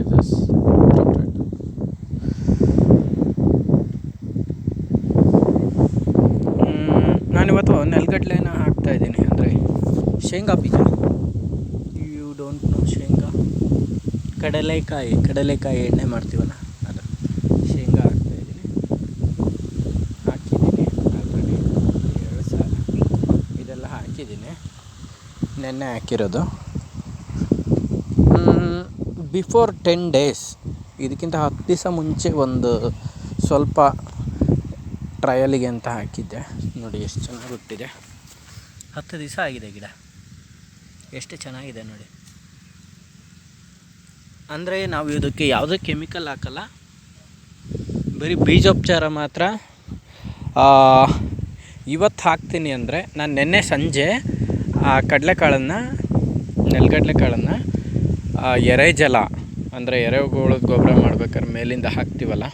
Enterprises ನಾನಿವತ್ತು ನೆಲಗಡ್ಲೆನ ಹಾಕ್ತಾ ಇದ್ದೀನಿ ಅಂದರೆ ಶೇಂಗಾ ಬೀಜ. ಯು ಡೋಂಟ್ ನೋ ಶೇಂಗಾ? ಕಡಲೆಕಾಯಿ ಕಡಲೆಕಾಯಿ ಎಣ್ಣೆ ಮಾಡ್ತೀವಲ್ಲ? ಅದು ಶೇಂಗಾ ಹಾಕ್ತಾ ಇದ್ದೀನಿ. ಹಾಕಿದ್ದೀನಿ. ಆಲ್ರೆಡಿ ಎರಡು ಸಾಲ ಇದೆಲ್ಲ ಹಾಕಿದ್ದೀನಿ. ನೆನ್ನೆ ಹಾಕಿರೋದು. Before ten days. ಇದಕ್ಕಿಂತ ಹತ್ತು ದಿವಸ ಮುಂಚೆ ಒಂದು ಸ್ವಲ್ಪ ಟ್ರಯಲಿಗೆ ಅಂತ ಹಾಕಿದ್ದೆ. ನೋಡಿ ಎಷ್ಟು ಚೆನ್ನಾಗಿ ಹುಟ್ಟಿದೆ. ಹತ್ತು ದಿವಸ ಆಗಿದೆ ಗಿಡ. ಎಷ್ಟು ಚೆನ್ನಾಗಿದೆ ನೋಡಿ. ಅಂದರೆ ನಾವು ಇದಕ್ಕೆ ಯಾವುದೇ ಕೆಮಿಕಲ್ ಹಾಕಲ್ಲ. ಬರೀ ಬೀಜೋಪಚಾರ ಮಾತ್ರ. ಇವತ್ತು ಹಾಕ್ತೀನಿ ಅಂದರೆ ನಾನು ನಿನ್ನೆ ಸಂಜೆ ಆ ಕಡಲೆಕಾಳನ್ನು ನೆಲಗಡಲೆಕಾಳನ್ನು ಎರೆಜಲ ಅಂದರೆ ಎರೆಹುಳದ ಗೊಬ್ಬರ ಮಾಡ್ಬೇಕಾದ್ರೆ ಮೇಲಿಂದ ಹಾಕ್ತೀವಲ್ಲ,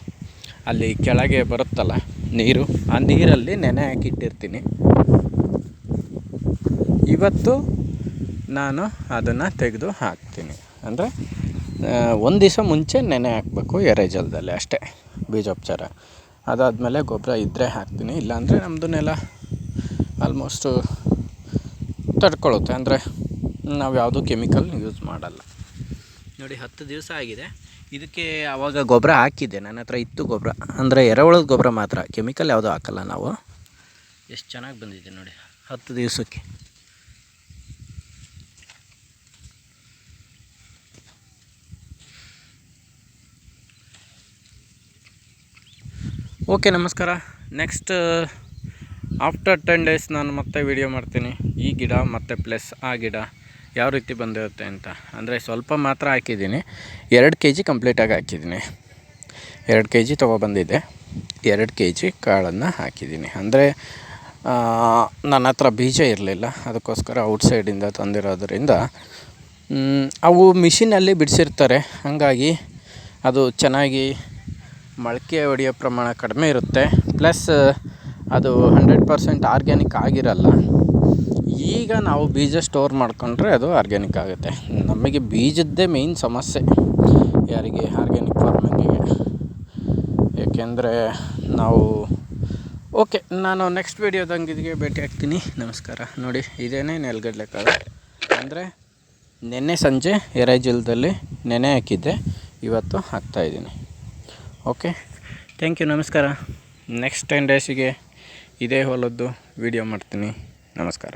ಅಲ್ಲಿ ಕೆಳಗೆ ಬರುತ್ತಲ್ಲ ನೀರು, ಆ ನೀರಲ್ಲಿ ನೆನೆ ಹಾಕಿಟ್ಟಿರ್ತೀನಿ. ಇವತ್ತು ನಾನು ಅದನ್ನು ತೆಗೆದು ಹಾಕ್ತೀನಿ. ಅಂದರೆ ಒಂದು ದಿವಸ ಮುಂಚೆ ನೆನೆ ಹಾಕಬೇಕು ಎರೆಜಲದಲ್ಲಿ ಅಷ್ಟೇ, ಬೀಜೋಪಚಾರ. ಅದಾದಮೇಲೆ ಗೊಬ್ಬರ ಇದ್ದರೆ ಹಾಕ್ತೀನಿ, ಇಲ್ಲಾಂದರೆ ನಮ್ಮದು ನೆಲ ಆಲ್ಮೋಸ್ಟು ತಡ್ಕೊಳ್ಳುತ್ತೆ ಅಂದರೆ, ನಾವು ಯಾವುದೂ ಕೆಮಿಕಲ್ ಯೂಸ್ ಮಾಡಲ್ಲ. ನೋಡಿ, ಹತ್ತು ದಿವಸ ಆಗಿದೆ. ಇದಕ್ಕೆ ಆವಾಗ ಗೊಬ್ಬರ ಹಾಕಿದ್ದೆ. ನನ್ನ ಹತ್ರ ಇತ್ತು ಗೊಬ್ಬರ. ಅಂದರೆ ಎರೆಹುಳದ ಗೊಬ್ಬರ ಮಾತ್ರ. ಕೆಮಿಕಲ್ ಯಾವುದೂ ಹಾಕಲ್ಲ ನಾವು. ಎಷ್ಟು ಚೆನ್ನಾಗಿ ಬಂದಿದೆ ನೋಡಿ, ಹತ್ತು ದಿವಸಕ್ಕೆ. ಓಕೆ, ನಮಸ್ಕಾರ. ನೆಕ್ಸ್ಟ್ ಆಫ್ಟರ್ ಟೆನ್ ಡೇಸ್ ನಾನು ಮತ್ತೆ ವಿಡಿಯೋ ಮಾಡ್ತೀನಿ. ಈ ಗಿಡ ಮತ್ತೆ ಪ್ಲಸ್ ಆ ಗಿಡ. ಯಾವ ರೀತಿ ಬಂದಿರುತ್ತೆ ಅಂತ? ಅಂದರೆ ಸ್ವಲ್ಪ ಮಾತ್ರ ಹಾಕಿದ್ದೀನಿ. ಎರಡು ಕೆ ಜಿ ಕಂಪ್ಲೀಟಾಗಿ ಹಾಕಿದ್ದೀನಿ. ಎರಡು ಕೆ ಜಿ ತೊಗೊಬಂದಿದ್ದೆ ಎರಡು ಕೆ ಜಿ ಕಾಳನ್ನು ಹಾಕಿದ್ದೀನಿ. ಅಂದರೆ ನನ್ನ ಹತ್ರ ಬೀಜ ಇರಲಿಲ್ಲ. ಅದಕ್ಕೋಸ್ಕರ ಔಟ್ಸೈಡಿಂದ ತಂದಿರೋದ್ರಿಂದ ಅವು ಮಿಷಿನಲ್ಲಿ ಬಿಡಿಸಿರ್ತಾರೆ. ಹಾಗಾಗಿ ಅದು ಚೆನ್ನಾಗಿ ಮೊಳಕೆ ಹೊಡೆಯೋ ಪ್ರಮಾಣ ಕಡಿಮೆ ಇರುತ್ತೆ. ಪ್ಲಸ್ ಅದು ಹಂಡ್ರೆಡ್ ಪರ್ಸೆಂಟ್ ಆರ್ಗ್ಯಾನಿಕ್ ಆಗಿರಲ್ಲ. ಈಗ ನಾವು ಬೀಜ ಸ್ಟೋರ್ ಮಾಡಿಕೊಂಡ್ರೆ ಅದು ಆರ್ಗ್ಯಾನಿಕ್ ಆಗುತ್ತೆ. ನಮಗೆ ಬೀಜದ್ದೇ ಮೇಯ್ನ್ ಸಮಸ್ಯೆ ಯಾರಿಗೆ ಆರ್ಗ್ಯಾನಿಕ್ ಫಾರ್ಮಿಂಗಿಗೆ ಏಕೆಂದರೆ ನಾವು ಓಕೆ ನಾನು ನೆಕ್ಸ್ಟ್ ವೀಡಿಯೋದಂಗಿದಿಗೆ ಭೇಟಿ ಆಗ್ತೀನಿ. ನಮಸ್ಕಾರ. ನೋಡಿ, ಇದೇನೇ ನೆಲಗಡಲೆ ಕಾಳು. ಅಂದರೆ ನಿನ್ನೆ ಸಂಜೆ ಎರೆಜಲದಲ್ಲಿ ನೆನೆ ಹಾಕಿದ್ದೆ. ಇವತ್ತು ಹಾಕ್ತಾಯಿದ್ದೀನಿ ಓಕೆ ಥ್ಯಾಂಕ್ ಯು ನಮಸ್ಕಾರ. ನೆಕ್ಸ್ಟ್ ಟೆನ್ ಡೇಸಿಗೆ ಇದೇ ಹೊಲದ್ದು ವೀಡಿಯೋ ಮಾಡ್ತೀನಿ. ನಮಸ್ಕಾರ.